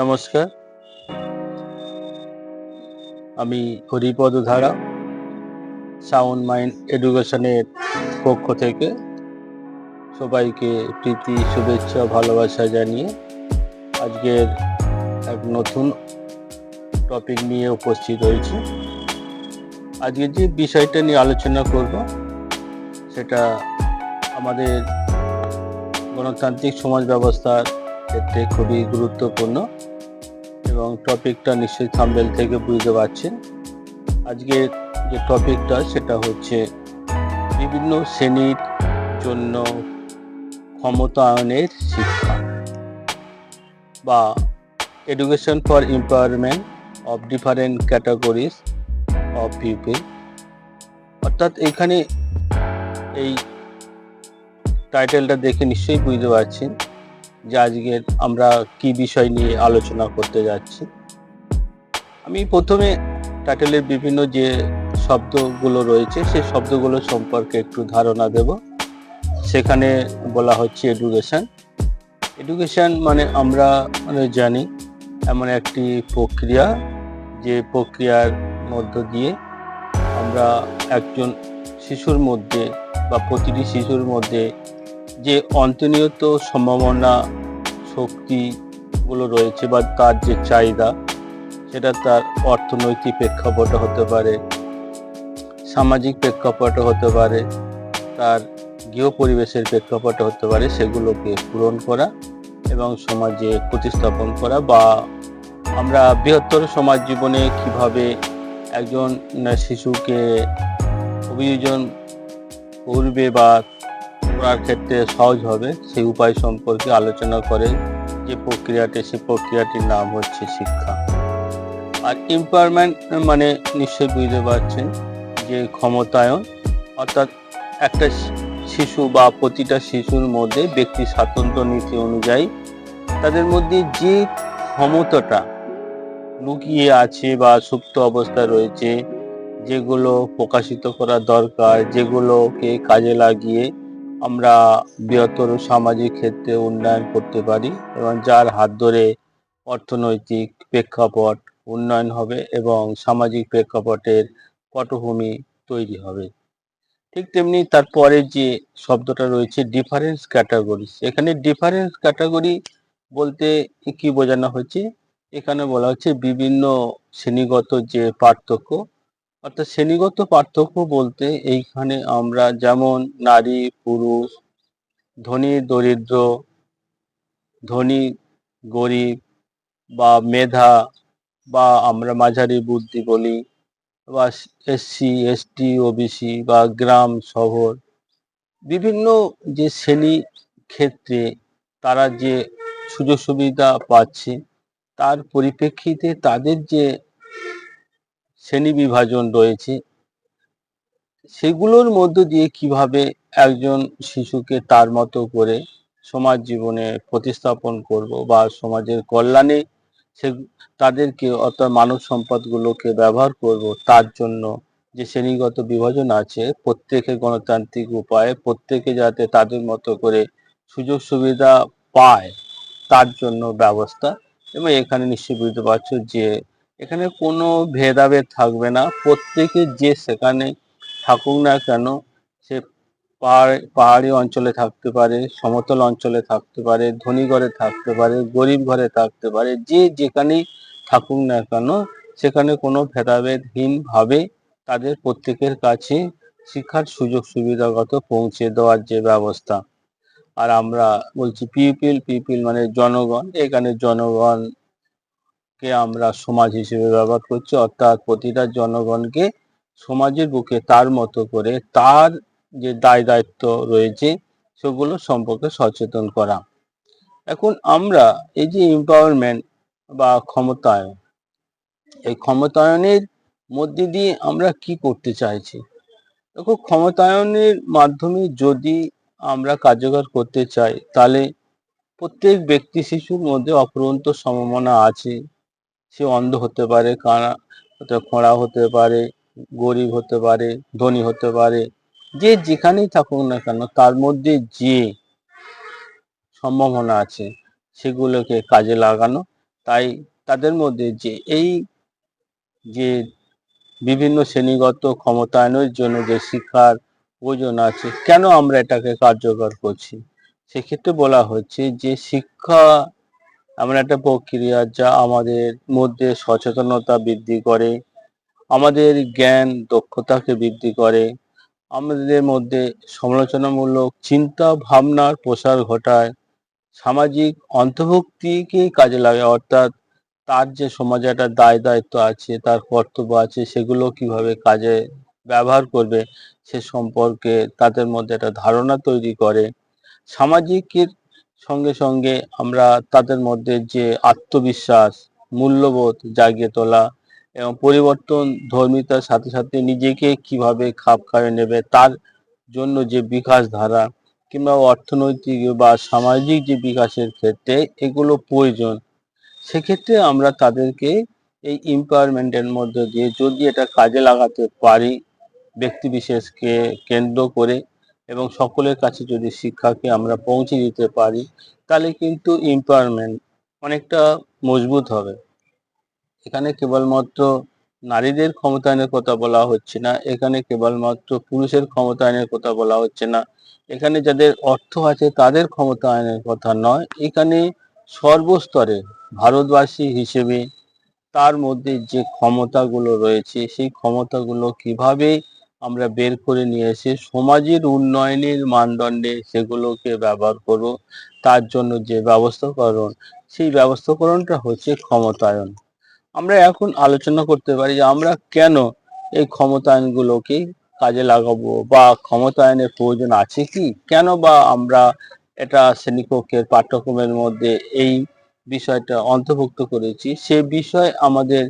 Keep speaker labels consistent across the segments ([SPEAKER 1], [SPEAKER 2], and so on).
[SPEAKER 1] নমস্কার। আমি হরিপদ ধারা সাউন্ড মাইন্ড এডুকেশনের পক্ষ থেকে সবাইকে প্রীতি, শুভেচ্ছা, ভালোবাসা জানিয়ে আজকের এক নতুন টপিক নিয়ে উপস্থিত হয়েছি। আজকে যে বিষয়টা নিয়ে আলোচনা করব, সেটা আমাদের গণতান্ত্রিক সমাজ ব্যবস্থার ক্ষেত্রে খুবই গুরুত্বপূর্ণ। এবং টপিকটা নিশ্চয়ই থাম্বেল থেকে বুঝতে পারছেন। আজকে যে টপিকটা, সেটা হচ্ছে বিভিন্ন শ্রেণির জন্য ক্ষমতায়নের শিক্ষা বা education for empowerment of different categories of people অর্থাৎ এখানে এই টাইটেলটা দেখে নিশ্চয়ই বুঝতে পারছেন। যে আজকে আমরা কি বিষয় নিয়ে আলোচনা করতে যাচ্ছি। আমি প্রথমে টাইটেলের বিভিন্ন যে শব্দগুলো রয়েছে, সেই শব্দগুলো সম্পর্কে একটু ধারণা দেব। সেখানে বলা হচ্ছে এডুকেশন এডুকেশন মানে আমরা মানে জানি এমন একটি প্রক্রিয়া, যে প্রক্রিয়ার মধ্য দিয়ে আমরা একজন শিশুর মধ্যে বা প্রতিটি শিশুর মধ্যে যে অন্তর্নিয়ত সম্ভাবনা শক্তিগুলো রয়েছে বা তার যে চাহিদা, সেটা তার অর্থনৈতিক প্রেক্ষাপটে হতে পারে, সামাজিক প্রেক্ষাপটে হতে পারে, তার গৃহ পরিবেশের প্রেক্ষাপটে হতে পারে, সেগুলোকে পূরণ করা এবং সমাজে প্রতিস্থাপন করা বা আমরা বৃহত্তর সমাজ জীবনে কীভাবে একজন শিশুকে অভিযোজন করবে বা করার ক্ষেত্রে সহজ হবে। সেই উপায় সম্পর্কে আলোচনা করে যে প্রক্রিয়াটি, সেই প্রক্রিয়াটির নাম হচ্ছে শিক্ষা। আর এম্পাওয়ারমেন্ট মানে নিশ্চয়ই বুঝতে পারছেন যে ক্ষমতায়ন, অর্থাৎ একটা শিশু বা প্রতিটা শিশুর মধ্যে ব্যক্তি স্বাতন্ত্র নীতি অনুযায়ী তাদের মধ্যে যে ক্ষমতাটা লুকিয়ে আছে বা সুপ্ত অবস্থা রয়েছে, যেগুলো প্রকাশিত করা দরকার, যেগুলোকে কাজে লাগিয়ে আমরা বৃহত্তর সামাজিক ক্ষেত্রে উন্নয়ন করতে পারি এবং যার হাত ধরে অর্থনৈতিক প্রেক্ষাপট উন্নয়ন হবে এবং সামাজিক প্রেক্ষাপটের পটভূমি তৈরি হবে। ঠিক তেমনি তারপরে যে শব্দটা রয়েছে ডিফারেন্স ক্যাটাগরি এখানে ডিফারেন্স ক্যাটাগরি বলতে কি বোঝানো হচ্ছে এখানে বলা হচ্ছে বিভিন্ন শ্রেণীগত যে পার্থক্য অর্থাৎ শ্রেণীগত পার্থক্য বলতে এইখানে আমরা যেমন নারী, পুরুষ, ধনী, দরিদ্র, ধনী, গরিব বা মেধা বা আমরা মাঝারি বুদ্ধি বলি বা এসসি এসটি ওবিসি বা গ্রাম, শহর। বিভিন্ন যে শ্রেণি ক্ষেত্রে তারা যে সুযোগ সুবিধা পাচ্ছে, তার পরিপ্রেক্ষিতে তাদের যে শ্রেণি বিভাজন রয়েছে। সেগুলোর মধ্য দিয়ে কীভাবে একজন শিশুকে তার মতো করে সমাজ জীবনে প্রতিস্থাপন করব বা সমাজের কল্যাণে সে তাদেরকে অর্থাৎ মানব সম্পদগুলোকে ব্যবহার করব, তার জন্য যে শ্রেণীগত বিভাজন আছে, প্রত্যেকে গণতান্ত্রিক উপায়ে প্রত্যেকে যাতে তাদের মতো করে সুযোগ সুবিধা পায়, তার জন্য ব্যবস্থা। এবং এখানে নিশ্চয়ই বুঝতে পারছ যে এখানে কোনো ভেদাভেদ থাকবে না। প্রত্যেকে যে সেখানে থাকুক না কেন, সে পাহাড় পাহাড়ি অঞ্চলে থাকতে পারে, সমতল অঞ্চলে থাকতে পারে, ধনী ঘরে থাকতে পারে, গরিব ঘরে থাকতে পারে, যে যেখানেই থাকুক না কেন, সেখানে কোনো ভেদাভেদহীনভাবে তাদের প্রত্যেকের কাছে শিক্ষার সুযোগ সুবিধাগত পৌঁছে দেওয়ার যে ব্যবস্থা। আর আমরা বলছি পিপিল পিপিল মানে জনগণ। এখানে জনগণ কে আমরা সমাজ হিসেবে ব্যবহার করছি, অর্থাৎ প্রতিটা জনগণকে সমাজের বুকে তার মতো করে তার যে দায় দায়িত্ব রয়েছে, সেগুলো সম্পর্কে সচেতন করা। এখন আমরা এই যে এম্পাওয়ারমেন্ট বা ক্ষমতায়ন, এই ক্ষমতায়নের মধ্যে দিয়ে আমরা কি করতে চাইছি? দেখো, ক্ষমতায়নের মাধ্যমে যদি আমরা কার্যকর করতে চাই, তাহলে প্রত্যেক ব্যক্তি শিশুর মধ্যে অপরন্ত সম্ভাবনা আছে। সে অন্ধ হতে পারে, কানা খোঁড়া হতে পারে, গরিব হতে পারে, ধনী হতে পারে, যে যেখানেই থাকুক না কেন, তার মধ্যে যে সম্ভাবনা আছে, সেগুলোকে কাজে লাগানো, তাই তাদের মধ্যে যে এই যে বিভিন্ন শ্রেণীগত ক্ষমতায়নের জন্য যে শিক্ষার প্রয়োজন আছে, কেন আমরা এটাকে কার্যকর করছি? সেক্ষেত্রে বলা হচ্ছে যে শিক্ষা এমন একটা প্রক্রিয়া যা আমাদের মধ্যে সচেতনতা বৃদ্ধি করে, আমাদের জ্ঞান দক্ষতাকে বৃদ্ধি করে, আমাদের মধ্যে সমালোচনামূলক চিন্তা ভাবনার প্রসার ঘটায়, সামাজিক অন্তর্ভুক্তিকে কাজে লাগে অর্থাৎ তার যে সমাজে একটা দায় দায়িত্ব আছে, তার কর্তব্য আছে, সেগুলো কীভাবে কাজে ব্যবহার করবে, সে সম্পর্কে তাদের মধ্যে একটা ধারণা তৈরি করে। সামাজিকের সঙ্গে সঙ্গে আমরা তাদের মধ্যে যে আত্মবিশ্বাস, মূল্যবোধ জাগিয়ে তোলা এবং পরিবর্তন ধর্মিতার সাথে সাথে নিজেকে কীভাবে খাপ খাইয়ে নেবে তার জন্য যে বিকাশ ধারা কিংবা অর্থনৈতিক বা সামাজিক যে বিকাশের ক্ষেত্রে এগুলো প্রয়োজন, সেক্ষেত্রে আমরা তাদেরকে এই এম্পাওয়ারমেন্টের মধ্যে দিয়ে যদি এটা কাজে লাগাতে পারি, ব্যক্তি বিশেষকে কেন্দ্র করে এবং সকলের কাছে যদি শিক্ষাকে আমরা পৌঁছে দিতে পারি, তাহলে কিন্তু এম্পাওয়ারমেন্ট অনেকটা মজবুত হবে। এখানে কেবলমাত্র নারীদের ক্ষমতায়নের কথা বলা হচ্ছে না, এখানে কেবলমাত্র পুরুষের ক্ষমতায়নের কথা বলা হচ্ছে না। এখানে যাদের অর্থ আছে তাদের ক্ষমতায়নের কথা নয়, এখানে সর্বস্তরে ভারতবাসী হিসেবে তার মধ্যে যে ক্ষমতাগুলো রয়েছে, সেই ক্ষমতাগুলো কীভাবে আমরা বের করে নিয়ে এসে সমাজের উন্নয়নের মানদণ্ডে সেগুলোকে ব্যবহার করব। তার জন্য যে ব্যবস্থাকরণ, সেই ব্যবস্থাকরণটা হচ্ছে ক্ষমতায়ন। আমরা এখন আলোচনা করতে পারি যে আমরা কেন এই ক্ষমতায়নগুলোকে কাজে লাগাবো বা ক্ষমতায়নের প্রয়োজন আছে কি? কেন বা আমরা এটা শ্রেণীকক্ষের পাঠ্যক্রমের মধ্যে এই বিষয়টা অন্তর্ভুক্ত করেছি? সে বিষয় আমাদের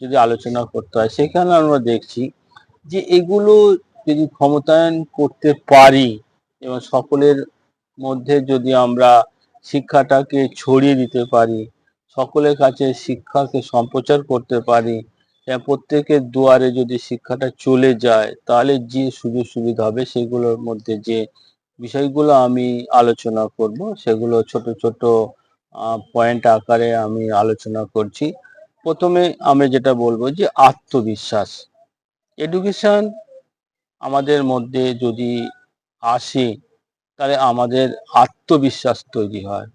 [SPEAKER 1] যদি আলোচনা করতে হয়, সেখানে আমরা দেখছি যে এগুলো যদি ক্ষমতায়ন করতে পারি, এবং সকলের মধ্যে যদি আমরা শিক্ষাটাকে ছড়িয়ে দিতে পারি, সকলের কাছে শিক্ষাকে সম্প্রচার করতে পারি প্রত্যেকের দুয়ারে যদি শিক্ষাটা চলে যায়, তাহলে যে সুযোগ সুবিধা হবে সেগুলোর মধ্যে যে বিষয়গুলো আমি আলোচনা করব, সেগুলো ছোট ছোট পয়েন্ট আকারে আমি আলোচনা করছি। প্রথমে আমি যেটা বলব যে আত্মবিশ্বাস। এডুকেশন আমাদের মধ্যে যদি আসে, তাহলে আমাদের আত্মবিশ্বাস তৈরি হয়,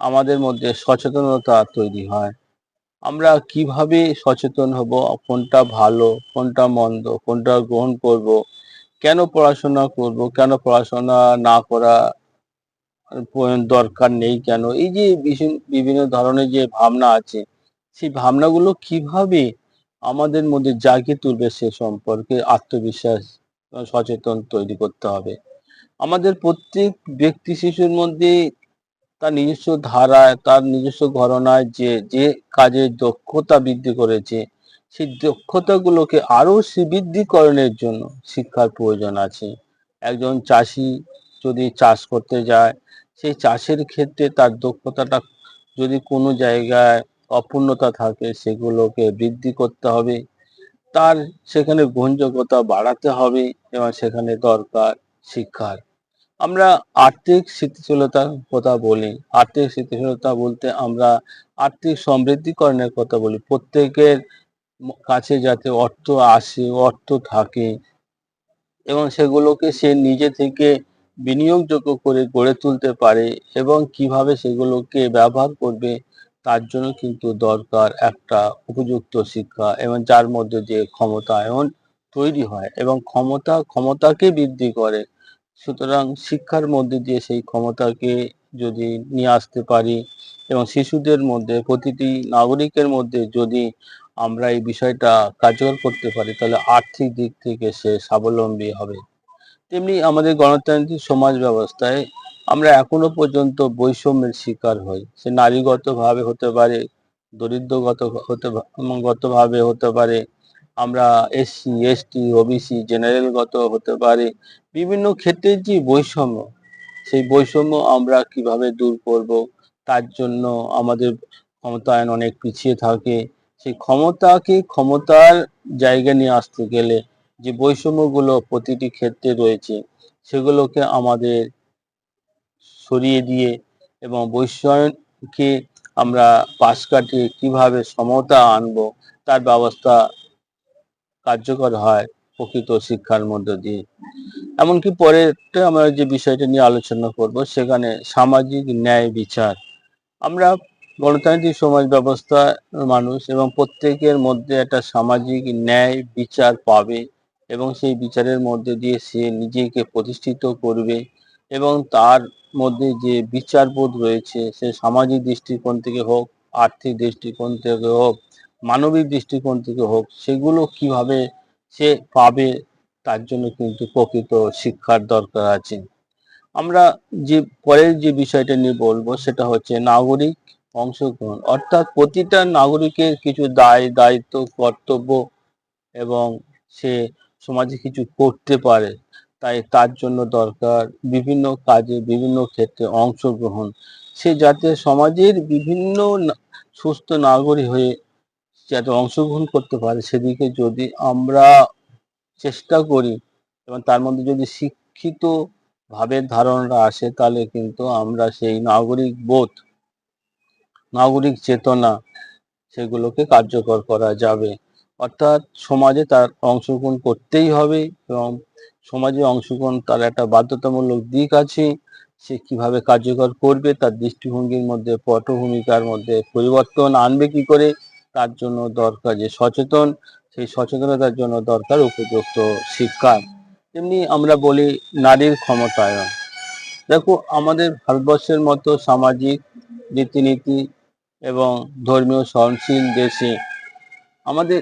[SPEAKER 1] আমাদের মধ্যে সচেতনতা তৈরি হয়। আমরা কীভাবে সচেতন হব, কোনটা ভালো, কোনটা মন্দ, কোনটা গ্রহণ করব, কেন পড়াশোনা করব, কেন পড়াশোনা না করা দরকার নেই কেন? এই যে বিভিন্ন ধরনের যে ভাবনা আছে, সেই ভাবনাগুলো কীভাবে আমাদের মধ্যে জাগিয়ে তুলবে সে সম্পর্কে আত্মবিশ্বাস, সচেতন তৈরি করতে হবে। আমাদের প্রত্যেক ব্যক্তি শিশুর মধ্যে তার নিজস্ব ধারায় তার নিজস্ব ঘরনায় যে যে কাজের দক্ষতা বৃদ্ধি করেছে, সেই দক্ষতাগুলোকে আরও বৃদ্ধিকরণের জন্য শিক্ষার প্রয়োজন আছে। একজন চাষি যদি চাষ করতে যায়, সেই চাষের ক্ষেত্রে তার দক্ষতাটা যদি কোনো জায়গায় অপূর্ণতা থাকে, সেগুলোকে বৃদ্ধি করতে হবে। তার সেখানে গ্রহণযোগ্যতা বাড়াতে হবে এবং সেখানে দরকার শিক্ষার। আমরা আর্থিক স্থিতিশীলতার কথা বলি। আর্থিক স্থিতিশীলতা বলতে আমরা আর্থিক সমৃদ্ধিকরণের কথা বলি। প্রত্যেকের কাছে যাতে অর্থ আসে, অর্থ থাকে এবং সেগুলোকে সে নিজে থেকে বিনিয়োগযোগ্য করে গড়ে তুলতে পারে এবং কীভাবে সেগুলোকে ব্যবহার করবে তার জন্য কিন্তু দরকার একটা উপযুক্ত শিক্ষা এবং যার মধ্যে যে ক্ষমতায়ন তৈরি হয় এবং ক্ষমতা, ক্ষমতাকে বৃদ্ধি করে। সুতরাং শিক্ষার মধ্যে দিয়ে সেই ক্ষমতাকে যদি নিয়ে আসতে পারি এবং শিশুদের মধ্যে, প্রতিটি নাগরিকের মধ্যে যদি আমরা এই বিষয়টা কার্যকর করতে পারি, তাহলে আর্থিক দিক থেকে সে স্বাবলম্বী হবে। তেমনি আমাদের গণতান্ত্রিক সমাজ ব্যবস্থায় আমরা এখনও পর্যন্ত বৈষম্যের শিকার হই। সে নারীগতভাবে হতে পারে, দরিদ্রগত হতে গতভাবে হতে পারে, আমরা এসসি এসটি ওবিসি জেনারেলগত হতে পারে, বিভিন্ন ক্ষেত্রে যে বৈষম্য, সেই বৈষম্য আমরা কীভাবে দূর করব, তার জন্য আমাদের ক্ষমতায়ন অনেক পিছিয়ে থাকে। সেই ক্ষমতাকে ক্ষমতার জায়গা নিয়ে আসতে গেলে যে বৈষম্যগুলো প্রতিটি ক্ষেত্রে রয়েছে, সেগুলোকে আমাদের সরিয়ে দিয়ে এবং বৈষয়নকে আমরা পাশ কাটিয়ে কীভাবে সমতা আনব, তার ব্যবস্থা কার্যকর হয় প্রকৃত শিক্ষার মধ্য দিয়ে। এমনকি পরেরটা আমরা যে বিষয়টা নিয়ে আলোচনা করব, সেখানে সামাজিক ন্যায় বিচার। আমরা গণতান্ত্রিক সমাজ ব্যবস্থা মানুষ এবং প্রত্যেকের মধ্যে একটা সামাজিক ন্যায় বিচার পাবে এবং সেই বিচারের মধ্যে দিয়ে সে নিজেকে প্রতিষ্ঠিত করবে। এবং তার মধ্যে যে বিচারবোধ রয়েছে, সে সামাজিক দৃষ্টিকোণ থেকে হোক, আর্থিক দৃষ্টিকোণ থেকে হোক, মানবিক দৃষ্টিকোণ থেকে হোক, সেগুলো কীভাবে সে পাবে, তার জন্য কিন্তু প্রকৃত শিক্ষার দরকার আছে। আমরা যে পরের যে বিষয়টা নিয়ে বলব, সেটা হচ্ছে নাগরিক অংশগ্রহণ। অর্থাৎ প্রতিটা নাগরিকের কিছু দায়, দায়িত্ব, কর্তব্য এবং সে সমাজে কিছু করতে পারে। তাই তার জন্য দরকার বিভিন্ন কাজে বিভিন্ন ক্ষেত্রে অংশগ্রহণ। সে যাতে সমাজের বিভিন্ন সুস্থ নাগরিক হয়ে যাতে অংশগ্রহণ করতে পারে, সেদিকে যদি আমরা চেষ্টা করি এবং তার মধ্যে যদি শিক্ষিত ভাবের ধারণা আসে, তাহলে কিন্তু আমরা সেই নাগরিক বোধ, নাগরিক চেতনা, সেগুলোকে কার্যকর করা যাবে। অর্থাৎ সমাজে তার অংশগ্রহণ করতেই হবে এবং সমাজে অংশগ্রহণ তার একটা বাধ্যতামূলক দিক আছে। সে কীভাবে কার্যকর করবে তার দৃষ্টিভঙ্গির মধ্যে, পটভূমিকার মধ্যে পরিবর্তন আনবে কি করে তার জন্য দরকার যে সচেতন, সেই সচেতনতার জন্য দরকার উপযুক্ত শিক্ষা। তেমনি আমরা বলি নারীর ক্ষমতায়ন। দেখো, আমাদের ভারতবর্ষের মতো সামাজিক রীতিনীতি এবং ধর্মীয় সহনশীল দেশে আমাদের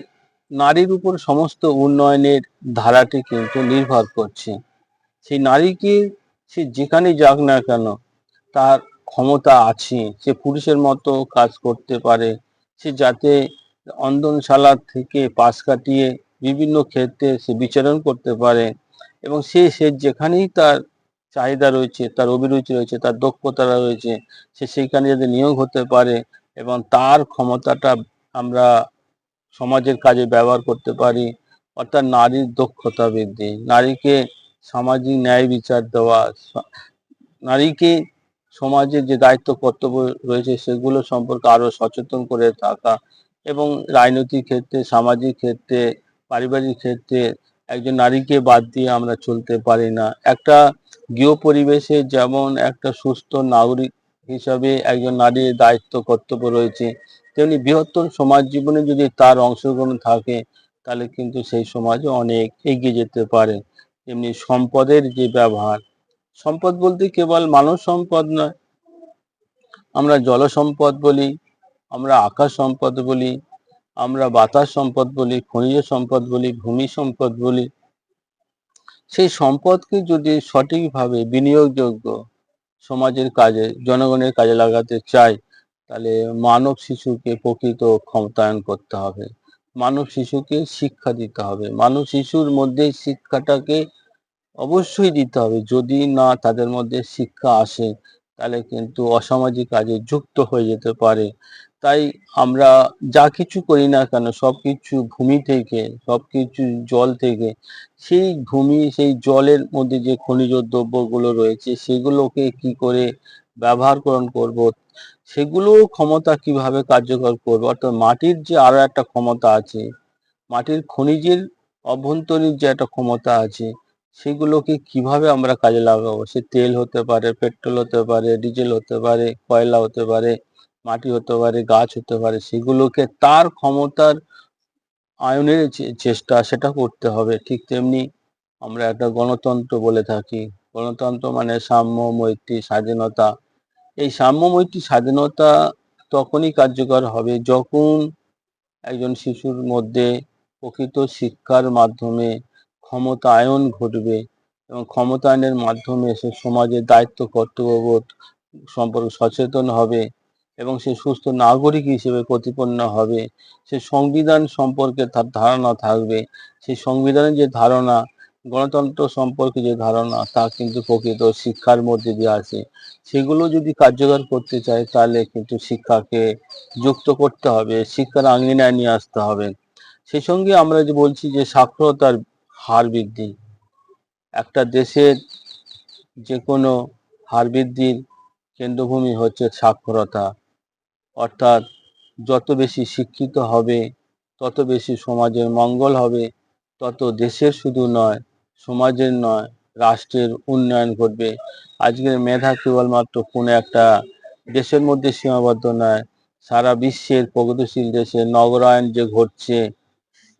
[SPEAKER 1] নারীর উপর সমস্ত উন্নয়নের ধারাটি কিন্তু নির্ভর করছে। সেই নারীকে সে যেখানে যাক না কেন, তার ক্ষমতা আছে, সে পুরুষের মতো কাজ করতে পারে, সে যাতে অন্দনশালা থেকে পাশ কাটিয়ে বিভিন্ন ক্ষেত্রে সে বিচরণ করতে পারে এবং সে সে যেখানেই তার চাহিদা রয়েছে, তার অভিরুচি রয়েছে, তার দক্ষতা রয়েছে, সে সেইখানে যাতে নিয়োগ হতে পারে এবং তার ক্ষমতাটা আমরা সমাজের কাজে ব্যবহার করতে পারি, অর্থাৎ নারীর দক্ষতা বৃদ্ধি, নারীকে সামাজিক ন্যায় বিচার দেওয়া নারীকে সমাজের যে দায়িত্ব, কর্তব্য রয়েছে সেগুলো সম্পর্কে আরও সচেতন করে থাকা এবং রাজনৈতিক ক্ষেত্রে, সামাজিক ক্ষেত্রে, পারিবারিক ক্ষেত্রে একজন নারীকে বাদ দিয়ে আমরা চলতে পারি না। একটা গৃহ পরিবেশে যেমন একটা সুস্থ নাগরিক হিসাবে একজন নারীর দায়িত্ব, কর্তব্য রয়েছে তেমনি বৃহত্তর সমাজ জীবনে যদি তার অংশগ্রহণ থাকে, তাহলে কিন্তু সেই সমাজে অনেক এগিয়ে যেতে পারে। তেমনি সম্পদের যে ব্যবহার, সম্পদ বলতে কেবল মানব সম্পদ নয়। আমরা জল সম্পদ বলি, আমরা আকাশ সম্পদ বলি, আমরা বাতাস সম্পদ বলি, খনিজ সম্পদ বলি, ভূমি সম্পদ বলি। সেই সম্পদকে যদি সঠিকভাবে বিনিয়োগযোগ্য সমাজের কাজে, জনগণের কাজে লাগাতে চাই তাহলে মানব শিশুকে প্রকৃত ক্ষমতায়ন করতে হবে। মানব শিশুকে শিক্ষা দিতে হবে। মানব শিশুর মধ্যে শিক্ষাটাকে অবশ্যই দিতে হবে। যদি না তাদের মধ্যে শিক্ষা আসে, তাহলে কিন্তু অসামাজিক কাজে যুক্ত হয়ে যেতে পারে। তাই আমরা যা কিছু করি না কেন, সবকিছু ভূমি থেকে, সবকিছু জল থেকে, সেই ভূমি, সেই জলের মধ্যে যে খনিজ দ্রব্যগুলো রয়েছে, সেগুলোকে কি করে ব্যবহারকরণ করব। সেগুলো ক্ষমতা কীভাবে কার্যকর করব? অর্থাৎ মাটির যে আরও একটা ক্ষমতা আছে, মাটির খনিজের অভ্যন্তরীণ যে একটা ক্ষমতা আছে, সেগুলোকে কীভাবে আমরা কাজে লাগাবো? সে তেল হতে পারে, পেট্রোল হতে পারে, ডিজেল হতে পারে, কয়লা হতে পারে, মাটি হতে পারে, গাছ হতে পারে, সেগুলোকে তার ক্ষমতার আয়নের চেষ্টা সেটা করতে হবে। ঠিক তেমনি আমরা একটা গণতন্ত্র বলে থাকি। গণতন্ত্র মানে সাম্য মৈত্রী স্বাধীনতা। এই সাম্য মৈত্রী স্বাধীনতা তখনই কার্যকর হবে যখন একজন শিশুর মধ্যে প্রকৃত শিক্ষার মাধ্যমে ক্ষমতায়ন ঘটবে এবং ক্ষমতায়নের মাধ্যমে সে সমাজের দায়িত্ব, কর্তব্যবোধ সম্পর্কে সচেতন হবে এবং সে সুস্থ নাগরিক হিসেবে প্রতিপন্ন হবে। সে সংবিধান সম্পর্কে তার ধারণা থাকবে। সেই সংবিধানের যে ধারণা গণতন্ত্র সম্পর্কে যে ধারণা, তা কিন্তু প্রকৃত শিক্ষার মধ্যে দিয়ে আসে। সেগুলো যদি কার্যকর করতে চায়, তাহলে কিন্তু শিক্ষাকে যুক্ত করতে হবে, শিক্ষার আঙ্গিনায় নিয়ে আসতে হবে। সেই সঙ্গে আমরা যে বলছি যে সাক্ষরতার হার বৃদ্ধি। একটা দেশের যে কোনো হার বৃদ্ধির কেন্দ্রভূমি হচ্ছে সাক্ষরতা। অর্থাৎ যত বেশি শিক্ষিত হবে, তত বেশি সমাজের মঙ্গল হবে, তত দেশের শুধু নয় সমাজের নয়, রাষ্ট্রের উন্নয়ন ঘটবে। আজকের মেধা কেবলমাত্র কোনো একটা দেশের মধ্যে সীমাবদ্ধ নয়, সারা বিশ্বের প্রগতিশীল দেশে নগরায়ন যে ঘটছে,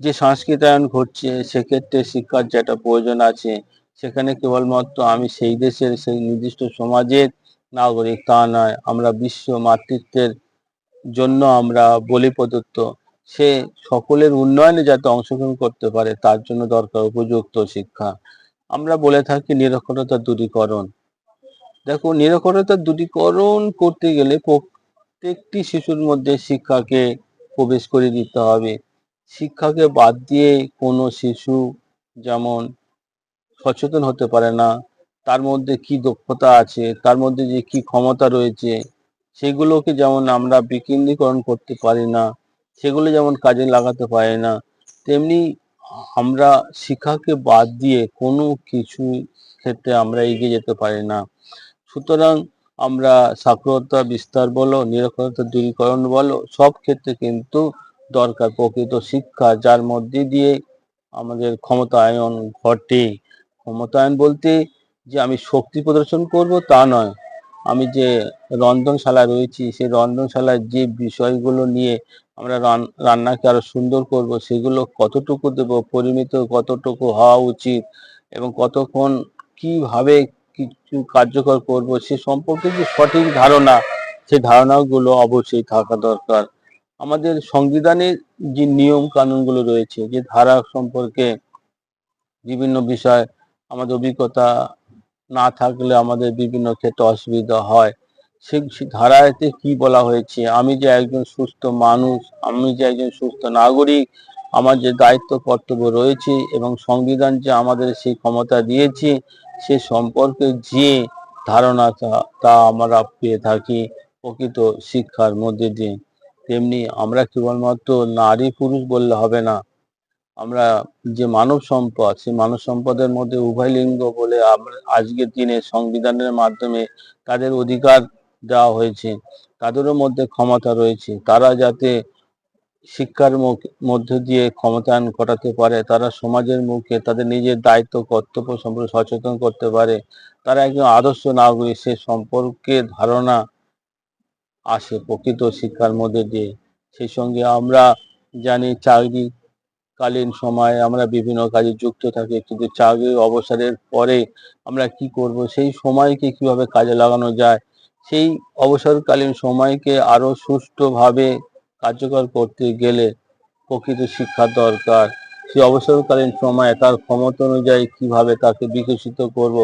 [SPEAKER 1] যে সংস্কৃতায়ন ঘটছে, সেক্ষেত্রে শিক্ষার যেটা প্রয়োজন আছে, সেখানে কেবলমাত্র আমি সেই দেশের সেই নির্দিষ্ট সমাজের নাগরিক, তা নয়, আমরা বিশ্ব মাতৃত্বের জন্য আমরা বলি প্রদত্ত। সে সকলের উন্নয়নে যাতে অংশগ্রহণ করতে পারে, তার জন্য দরকার উপযুক্ত শিক্ষা। আমরা বলে থাকি নিরক্ষরতা দূরীকরণ। দেখো, নিরক্ষরতা দূরীকরণ করতে গেলে প্রত্যেকটি শিশুর মধ্যে শিক্ষাকে প্রবেশ করে দিতে হবে। শিক্ষাকে বাদ দিয়ে কোনো শিশু যেমন সচেতন হতে পারে না, তার মধ্যে কি দক্ষতা আছে, তার মধ্যে যে কি ক্ষমতা রয়েছে, সেগুলোকে যেমন আমরা বিকেন্দ্রীকরণ করতে পারি না সেগুলো যেমন কাজে লাগাতে পারি না, তেমনি আমরা শিক্ষাকে বাদ দিয়ে কোনো কিছু ক্ষেত্রে আমরা এগিয়ে যেতে পারি না। সুতরাং আমরা সাক্ষরতা, বিস্তার বলো, নিরক্ষরতা, দূরীকরণ বলো, সব ক্ষেত্রে কিন্তু দরকার প্রকৃত শিক্ষা, যার মধ্যে দিয়ে আমাদের ক্ষমতায়ন ঘটে। ক্ষমতায়ন বলতে যে আমি শক্তি প্রদর্শন করব তা নয় আমি যে রন্ধনশালা রয়েছি, সেই রন্ধনশালার যে বিষয়গুলো নিয়ে আমরা রান্নাকে আরও সুন্দর করব, সেগুলো কতটুকু দেব, পরিমিত কতটুকু হওয়া উচিত এবং কতক্ষণ কীভাবে কিছু কার্যকর করব, সে সম্পর্কে যে সঠিক ধারণা সেই ধারণাগুলো অবশ্যই থাকা দরকার। আমাদের সংবিধানের যে নিয়ম কানুনগুলো রয়েছে, যে ধারা সম্পর্কে বিভিন্ন বিষয়, আমাদের অভিজ্ঞতা না থাকলে আমাদের বিভিন্ন ক্ষেত্রে অসুবিধা হয়। সে ধারাতে কি বলা হয়েছে? আমি যে একজন সুস্থ মানুষ, আমি যে একজন সুস্থ নাগরিক, আমার যে দায়িত্ব, কর্তব্য রয়েছে এবং সংবিধান যে আমাদের সেই ক্ষমতা দিয়েছে, সে সম্পর্কে যে ধারণাটা তা আমরা পেয়ে থাকি প্রকৃত শিক্ষার মধ্যে দিয়ে। তেমনি আমরা কেবলমাত্র নারী পুরুষ বললে হবে না আমরা যে মানব সম্পদ, সেই মানব সম্পদের মধ্যে উভয় লিঙ্গ বলে আজকের দিনে সংবিধানের মাধ্যমে তাদের অধিকার দেওয়া হয়েছে। তাদেরও মধ্যে ক্ষমতা রয়েছে। তারা যাতে শিক্ষার মধ্যে দিয়ে ক্ষমতায়ন ঘটাতে পারে, তারা সমাজের মুখে তাদের নিজের দায়িত্ব, কর্তব্য সম্পর্কে সচেতন করতে পারে, তারা একজন আদর্শ নাগরিক, সে সম্পর্কে ধারণা আসে প্রকৃত শিক্ষার মধ্যে দিয়ে। সেই সঙ্গে আমরা জানি চাকরি কালীন সময়ে আমরা বিভিন্ন কাজে যুক্ত থাকি, কিন্তু চাকরির অবসরের পরে আমরা কি করব? সেই সময়কে কীভাবে কাজে লাগানো যায়? সেই অবসরকালীন সময়কে আরও সুষ্ঠুভাবে কার্যকর করতে গেলে প্রকৃত শিক্ষা দরকার। সেই অবসরকালীন সময়ে তার ক্ষমতা অনুযায়ী কীভাবে তাকে বিকশিত করব?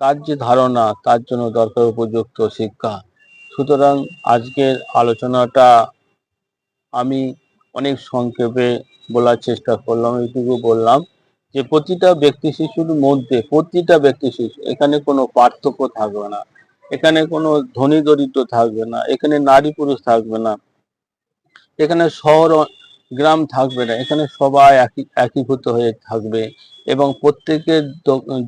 [SPEAKER 1] তার যে ধারণা, তার জন্য দরকার উপযুক্ত শিক্ষা। সুতরাং আজকের আলোচনাটা আমি অনেক সংক্ষেপে বলার চেষ্টা করলাম, এইটুকু বললাম যে প্রতিটা ব্যক্তি শিশুর মধ্যে, প্রতিটা ব্যক্তি শিশু, এখানে কোনো পার্থক্য থাকবে না। এখানে কোনো ধনী দরিদ্র থাকবে না, এখানে নারী পুরুষ থাকবে না, এখানে শহর, গ্রাম থাকবে না, এখানে সবাই একই, একীভূত হয়ে থাকবে এবং প্রত্যেকের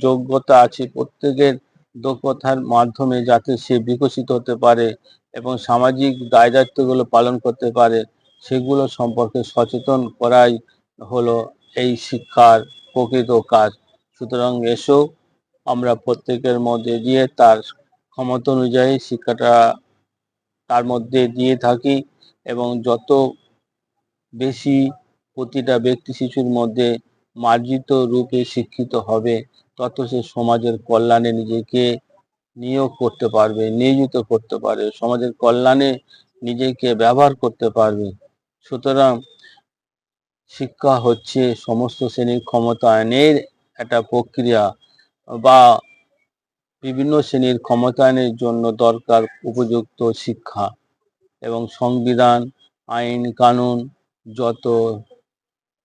[SPEAKER 1] যোগ্যতা আছে, প্রত্যেকের দক্ষতার মাধ্যমে যাতে সে বিকশিত হতে পারে এবং সামাজিক দায় দায়িত্বগুলো পালন করতে পারে। সেগুলো সম্পর্কে সচেতন করাই হলো এই শিক্ষার প্রকৃত কাজ। সুতরাং এসো, আমরা প্রত্যেকের মধ্যে দিয়ে তার ক্ষমতা অনুযায়ী শিক্ষাটা তার মধ্যে দিয়ে থাকি এবং যত বেশি প্রতিটা ব্যক্তি শিশুর মধ্যে মার্জিত রূপে শিক্ষিত হবে, তত সে সমাজের কল্যাণে নিজেকে নিয়োগ করতে পারবে, নিয়োজিত করতে পারবে, সমাজের কল্যাণে নিজেকে ব্যবহার করতে পারবে। সুতরাং শিক্ষা হচ্ছে সমস্ত শ্রেণির ক্ষমতায়নের একটা প্রক্রিয়া বা বিভিন্ন শ্রেণির ক্ষমতায়নের জন্য দরকার উপযুক্ত শিক্ষা এবং সংবিধান, আইন, কানুন যত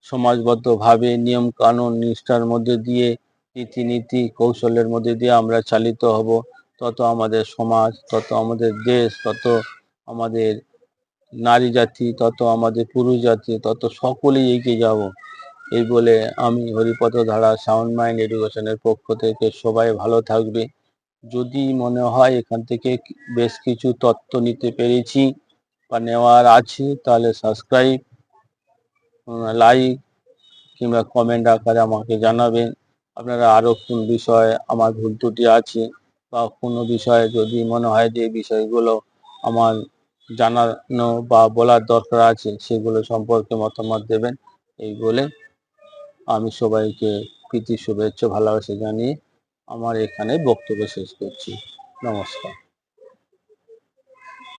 [SPEAKER 1] সমাজবদ্ধভাবে নিয়ম কানুন নিষ্ঠার মধ্যে দিয়ে, রীতিনীতি, কৌশলের মধ্যে দিয়ে আমরা চালিত হব, তত আমাদের সমাজ, তত আমাদের দেশ, তত আমাদের নারী জাতি, তত আমাদের পুরুষ জাতি, তত সকলেই এগিয়ে যাব। এই বলে আমি হরিপদ ধারা সাউন্ড মাইন্ড এডুকেশনের পক্ষ থেকে সবাই ভালো থাকবে। যদি মনে হয় এখান থেকে বেশ কিছু তত্ত্ব নিতে পেরেছি বা নেওয়ার আছে, তাহলে সাবস্ক্রাইব লাইক কিংবা কমেন্ট আকারে আমাকে জানাবেন। আপনারা আরও কোন বিষয়ে আমার ভুল ত্রুটি আছে বা কোনো বিষয়ে যদি মনে হয় যে বিষয়গুলো আমার জানানো বা বলার দরকার আছে, সেগুলো সম্পর্কে মতামত দেবেন। এই বলে আমি সবাইকে প্রীতি শুভেচ্ছা, ভালোবাসা জানিয়ে আমার এখানে বক্তব্য শেষ করছি। নমস্কার।